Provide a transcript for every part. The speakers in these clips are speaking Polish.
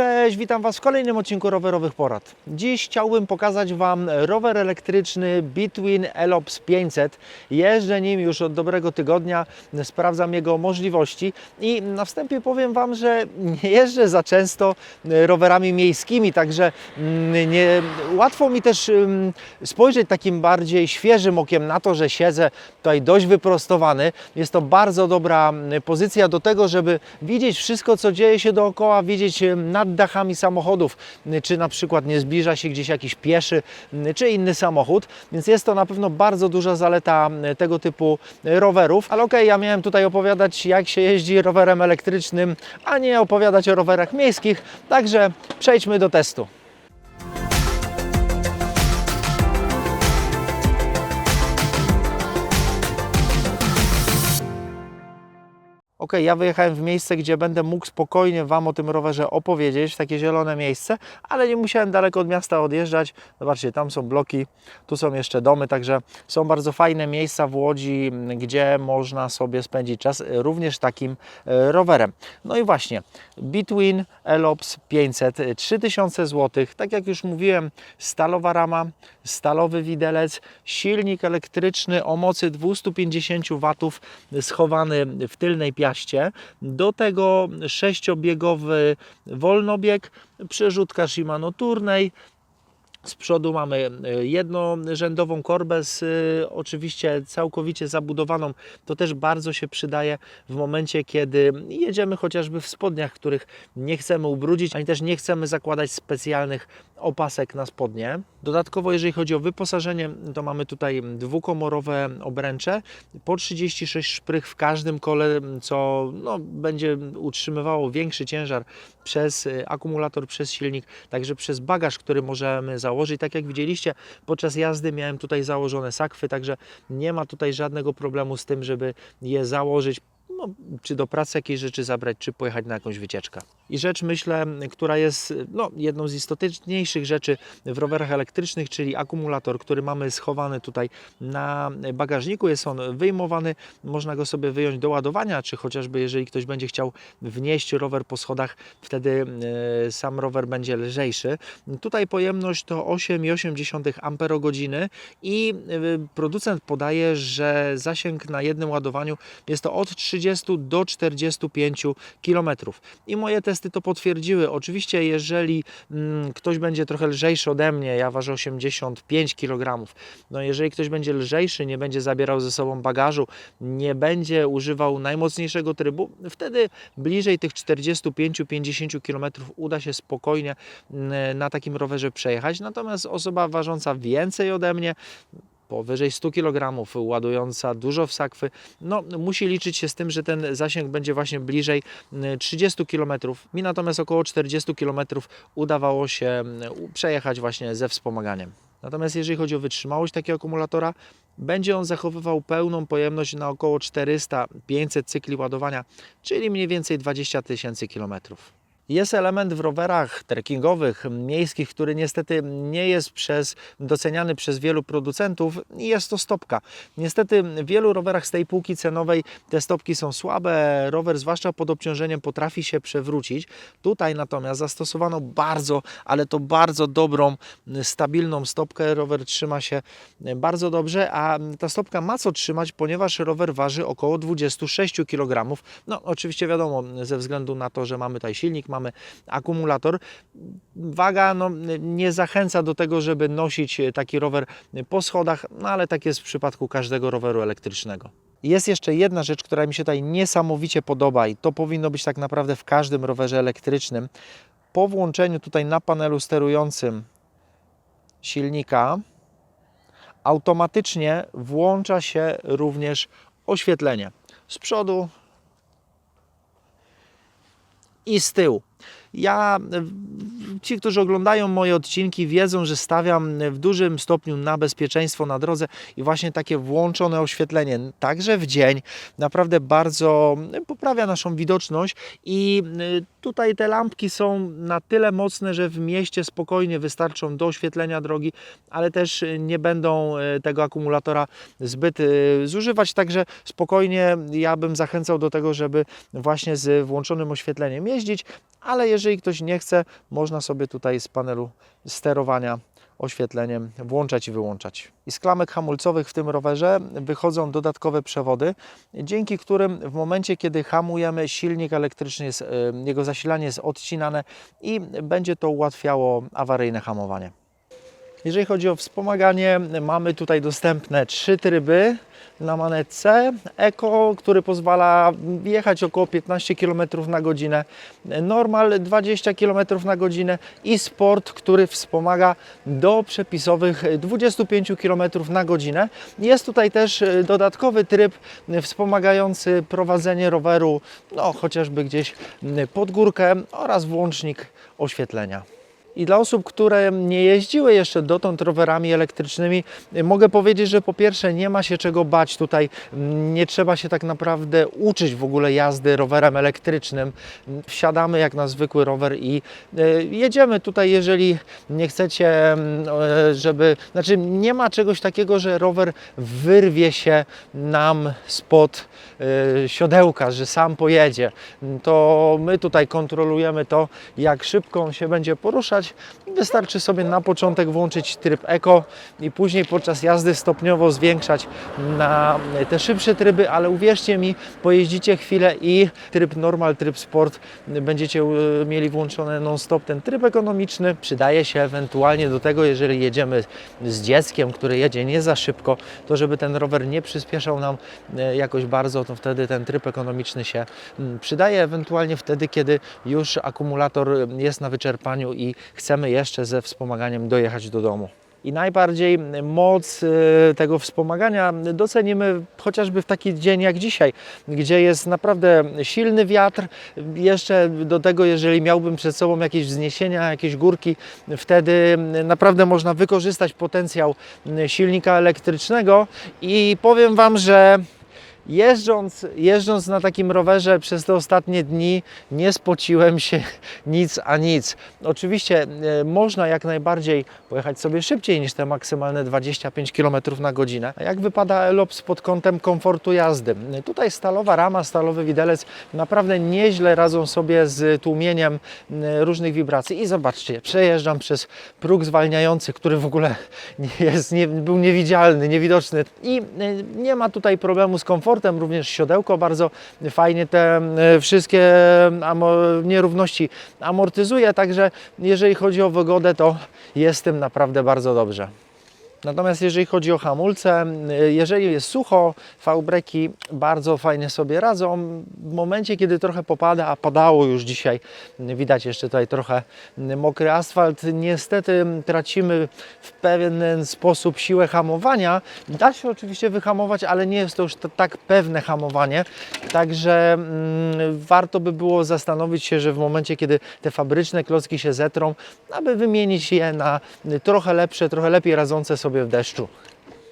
Cześć, witam Was w kolejnym odcinku rowerowych porad. Dziś chciałbym pokazać Wam rower elektryczny Between Elops 500. Jeżdżę nim już od dobrego tygodnia, sprawdzam jego możliwości i na wstępie powiem Wam, że nie jeżdżę za często rowerami miejskimi, także mm, nie, łatwo mi też ym, spojrzeć takim bardziej świeżym okiem na to, że siedzę tutaj dość wyprostowany. Jest to bardzo dobra mm, pozycja do tego, żeby widzieć wszystko, co dzieje się dookoła, widzieć ym, nad dachami samochodów, czy na przykład nie zbliża się gdzieś jakiś pieszy, czy inny samochód, więc jest to na pewno bardzo duża zaleta tego typu rowerów. Ale okej, ja miałem tutaj opowiadać, jak się jeździ rowerem elektrycznym, a nie opowiadać o rowerach miejskich, także przejdźmy do testu. Ok, ja wyjechałem w miejsce, gdzie będę mógł spokojnie Wam o tym rowerze opowiedzieć, takie zielone miejsce, ale nie musiałem daleko od miasta odjeżdżać. Zobaczcie, tam są bloki, tu są jeszcze domy, także są bardzo fajne miejsca w Łodzi, gdzie można sobie spędzić czas również takim e, rowerem. No i właśnie, Between Elops 500, e, 3000 zł, tak jak już mówiłem, stalowa rama, stalowy widelec, silnik elektryczny o mocy 250 W schowany w tylnej piaście. Do tego sześciobiegowy wolnobieg, przerzutka Shimano Turnej, z przodu mamy e, jednorzędową korbę z e, oczywiście całkowicie zabudowaną. To też bardzo się przydaje w momencie, kiedy jedziemy chociażby w spodniach, których nie chcemy ubrudzić, ani też nie chcemy zakładać specjalnych opasek na spodnie. Dodatkowo, jeżeli chodzi o wyposażenie, to mamy tutaj dwukomorowe obręcze po 36 szprych w każdym kole, co no, będzie utrzymywało większy ciężar przez e, akumulator, przez silnik, także przez bagaż, który możemy założyć. Tak jak widzieliście, podczas jazdy miałem tutaj założone sakwy, także nie ma tutaj żadnego problemu z tym, żeby je założyć no, czy do pracy jakieś rzeczy zabrać, czy pojechać na jakąś wycieczkę. I rzecz, myślę, która jest no, jedną z istotniejszych rzeczy w rowerach elektrycznych, czyli akumulator, który mamy schowany tutaj na bagażniku. Jest on wyjmowany, można go sobie wyjąć do ładowania, czy chociażby jeżeli ktoś będzie chciał wnieść rower po schodach, wtedy e, sam rower będzie lżejszy. Tutaj pojemność to 8,8 Ah i e, producent podaje, że zasięg na jednym ładowaniu jest to od 30 do 45 km. I moje testy to potwierdziły. Oczywiście, jeżeli mm, ktoś będzie trochę lżejszy ode mnie, ja ważę 85 kg, no jeżeli ktoś będzie lżejszy, nie będzie zabierał ze sobą bagażu, nie będzie używał najmocniejszego trybu, wtedy bliżej tych 45-50 km uda się spokojnie mm, na takim rowerze przejechać. Natomiast osoba ważąca więcej ode mnie, powyżej 100 kg, ładująca dużo w sakwy, no musi liczyć się z tym, że ten zasięg będzie właśnie bliżej mm, 30 km. Mi natomiast około 40 km udawało się mm, przejechać właśnie ze wspomaganiem. Natomiast jeżeli chodzi o wytrzymałość takiego akumulatora, będzie on zachowywał pełną pojemność na około 400-500 cykli ładowania, czyli mniej więcej 20 tysięcy kilometrów. Jest element w rowerach trekkingowych, miejskich, który niestety nie jest przez, doceniany przez wielu producentów i jest to stopka. Niestety w wielu rowerach z tej półki cenowej te stopki są słabe, rower zwłaszcza pod obciążeniem potrafi się przewrócić. Tutaj natomiast zastosowano bardzo, ale to bardzo dobrą, stabilną stopkę. Rower trzyma się bardzo dobrze, a ta stopka ma co trzymać, ponieważ rower waży około 26 kg. No oczywiście wiadomo, ze względu na to, że mamy tutaj silnik, mamy akumulator, waga no, nie zachęca do tego, żeby nosić taki rower po schodach, no ale tak jest w przypadku każdego roweru elektrycznego. Jest jeszcze jedna rzecz, która mi się tutaj niesamowicie podoba i to powinno być tak naprawdę w każdym rowerze elektrycznym. Po włączeniu tutaj na panelu sterującym silnika automatycznie włącza się również oświetlenie z przodu i z tyłu. Ja ci, którzy oglądają moje odcinki, wiedzą, że stawiam w dużym stopniu na bezpieczeństwo na drodze i właśnie takie włączone oświetlenie, także w dzień, naprawdę bardzo poprawia naszą widoczność i y, tutaj te lampki są na tyle mocne, że w mieście spokojnie wystarczą do oświetlenia drogi, ale też nie będą y, tego akumulatora zbyt y, zużywać, także spokojnie ja bym zachęcał do tego, żeby właśnie z włączonym oświetleniem jeździć, ale jeżeli ktoś nie chce, można sobie tutaj z panelu sterowania oświetleniem włączać i wyłączać. I z klamek hamulcowych w tym rowerze wychodzą dodatkowe przewody, dzięki którym w momencie, kiedy hamujemy, silnik elektryczny, jest, e, jego zasilanie jest odcinane i będzie to ułatwiało awaryjne hamowanie. Jeżeli chodzi o wspomaganie, mamy tutaj dostępne trzy tryby na manetce. Eco, który pozwala jechać około 15 km na godzinę, normal 20 km na godzinę i sport, który wspomaga do przepisowych 25 km na godzinę. Jest tutaj też dodatkowy tryb wspomagający prowadzenie roweru, no chociażby gdzieś pod górkę oraz włącznik oświetlenia. I dla osób, które nie jeździły jeszcze dotąd rowerami elektrycznymi, mogę powiedzieć, że po pierwsze nie ma się czego bać tutaj, nie trzeba się tak naprawdę uczyć w ogóle jazdy rowerem elektrycznym. Wsiadamy jak na zwykły rower i y, jedziemy tutaj, jeżeli nie chcecie, mm, e, żeby, znaczy nie ma czegoś takiego, że rower wyrwie się nam spod y, siodełka, że sam pojedzie. To my tutaj kontrolujemy to, jak szybko on się będzie poruszać. Wystarczy sobie na początek włączyć tryb Eco i później podczas jazdy stopniowo zwiększać na te szybsze tryby, ale uwierzcie mi, pojeździcie chwilę i tryb normal, tryb sport będziecie e, mieli włączony non-stop. Ten tryb ekonomiczny przydaje się ewentualnie do tego, jeżeli jedziemy z dzieckiem, które jedzie nie za szybko, to żeby ten rower nie przyspieszał nam e, jakoś bardzo, to wtedy ten tryb ekonomiczny się przydaje, ewentualnie wtedy, kiedy już akumulator jest na wyczerpaniu i chcemy jeszcze ze wspomaganiem dojechać do domu. I najbardziej moc e, tego wspomagania docenimy chociażby w taki dzień jak dzisiaj, gdzie jest naprawdę silny wiatr. Jeszcze do tego, jeżeli miałbym przed sobą jakieś wzniesienia, jakieś górki, wtedy naprawdę można wykorzystać potencjał silnika elektrycznego. I powiem Wam, że Jeżdżąc, jeżdżąc na takim rowerze przez te ostatnie dni nie spociłem się nic a nic. Oczywiście e, można jak najbardziej pojechać sobie szybciej niż te maksymalne 25 km na godzinę. A jak wypada Elops pod kątem komfortu jazdy? Tutaj stalowa rama, stalowy widelec naprawdę nieźle radzą sobie z tłumieniem e, różnych wibracji. I zobaczcie, przejeżdżam przez próg zwalniający, który w ogóle nie jest, nie, był niewidzialny, niewidoczny i e, nie ma tutaj problemu z komfortem, również siodełko bardzo fajnie te e, wszystkie amo- nierówności amortyzuje, także jeżeli chodzi o wygodę, to jest tym naprawdę bardzo dobrze. Natomiast jeżeli chodzi o hamulce, y, jeżeli jest sucho, V-breki bardzo fajnie sobie radzą. W momencie, kiedy trochę popada, a padało już dzisiaj, widać jeszcze tutaj trochę mokry asfalt, niestety tracimy w pewien sposób siłę hamowania. Da się oczywiście wyhamować, ale nie jest to już tak pewne hamowanie. Także mm, warto by było zastanowić się, że w momencie, kiedy te fabryczne klocki się zetrą, aby wymienić je na trochę lepsze, trochę lepiej radzące sobie w deszczu.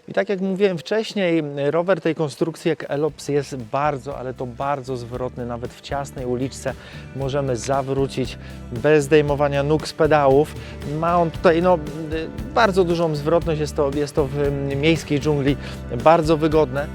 I tak jak mówiłem wcześniej, rower tej konstrukcji jak Elops jest bardzo, ale to bardzo zwrotny. Nawet w ciasnej uliczce możemy zawrócić bez zdejmowania nóg z pedałów. Ma on tutaj no, bardzo dużą zwrotność, jest to, jest to w miejskiej dżungli bardzo wygodne.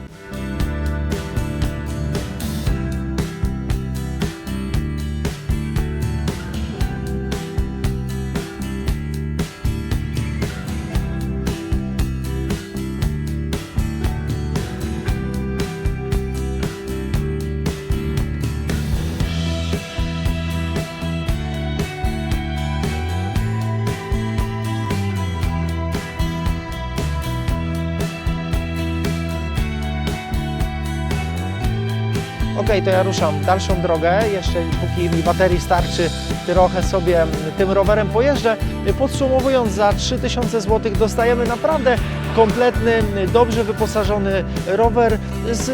Ok, to ja ruszam dalszą drogę. Jeszcze póki mi baterii starczy, trochę sobie tym rowerem pojeżdżę. Podsumowując, za 3000 zł dostajemy naprawdę kompletny, dobrze wyposażony rower z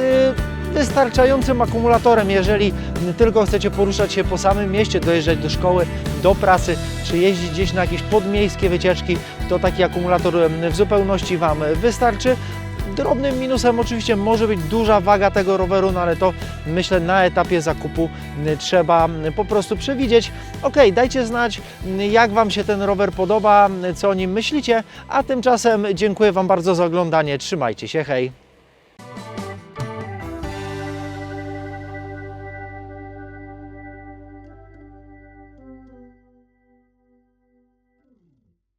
wystarczającym akumulatorem, jeżeli tylko chcecie poruszać się po samym mieście, dojeżdżać do szkoły, do pracy, czy jeździć gdzieś na jakieś podmiejskie wycieczki, to taki akumulator w zupełności Wam wystarczy. Drobnym minusem oczywiście może być duża waga tego roweru, no ale to myślę na etapie zakupu y, trzeba y, po prostu przewidzieć. Ok, dajcie znać, y, jak Wam się ten rower podoba, co o nim myślicie, a tymczasem dziękuję Wam bardzo za oglądanie. Trzymajcie się, hej!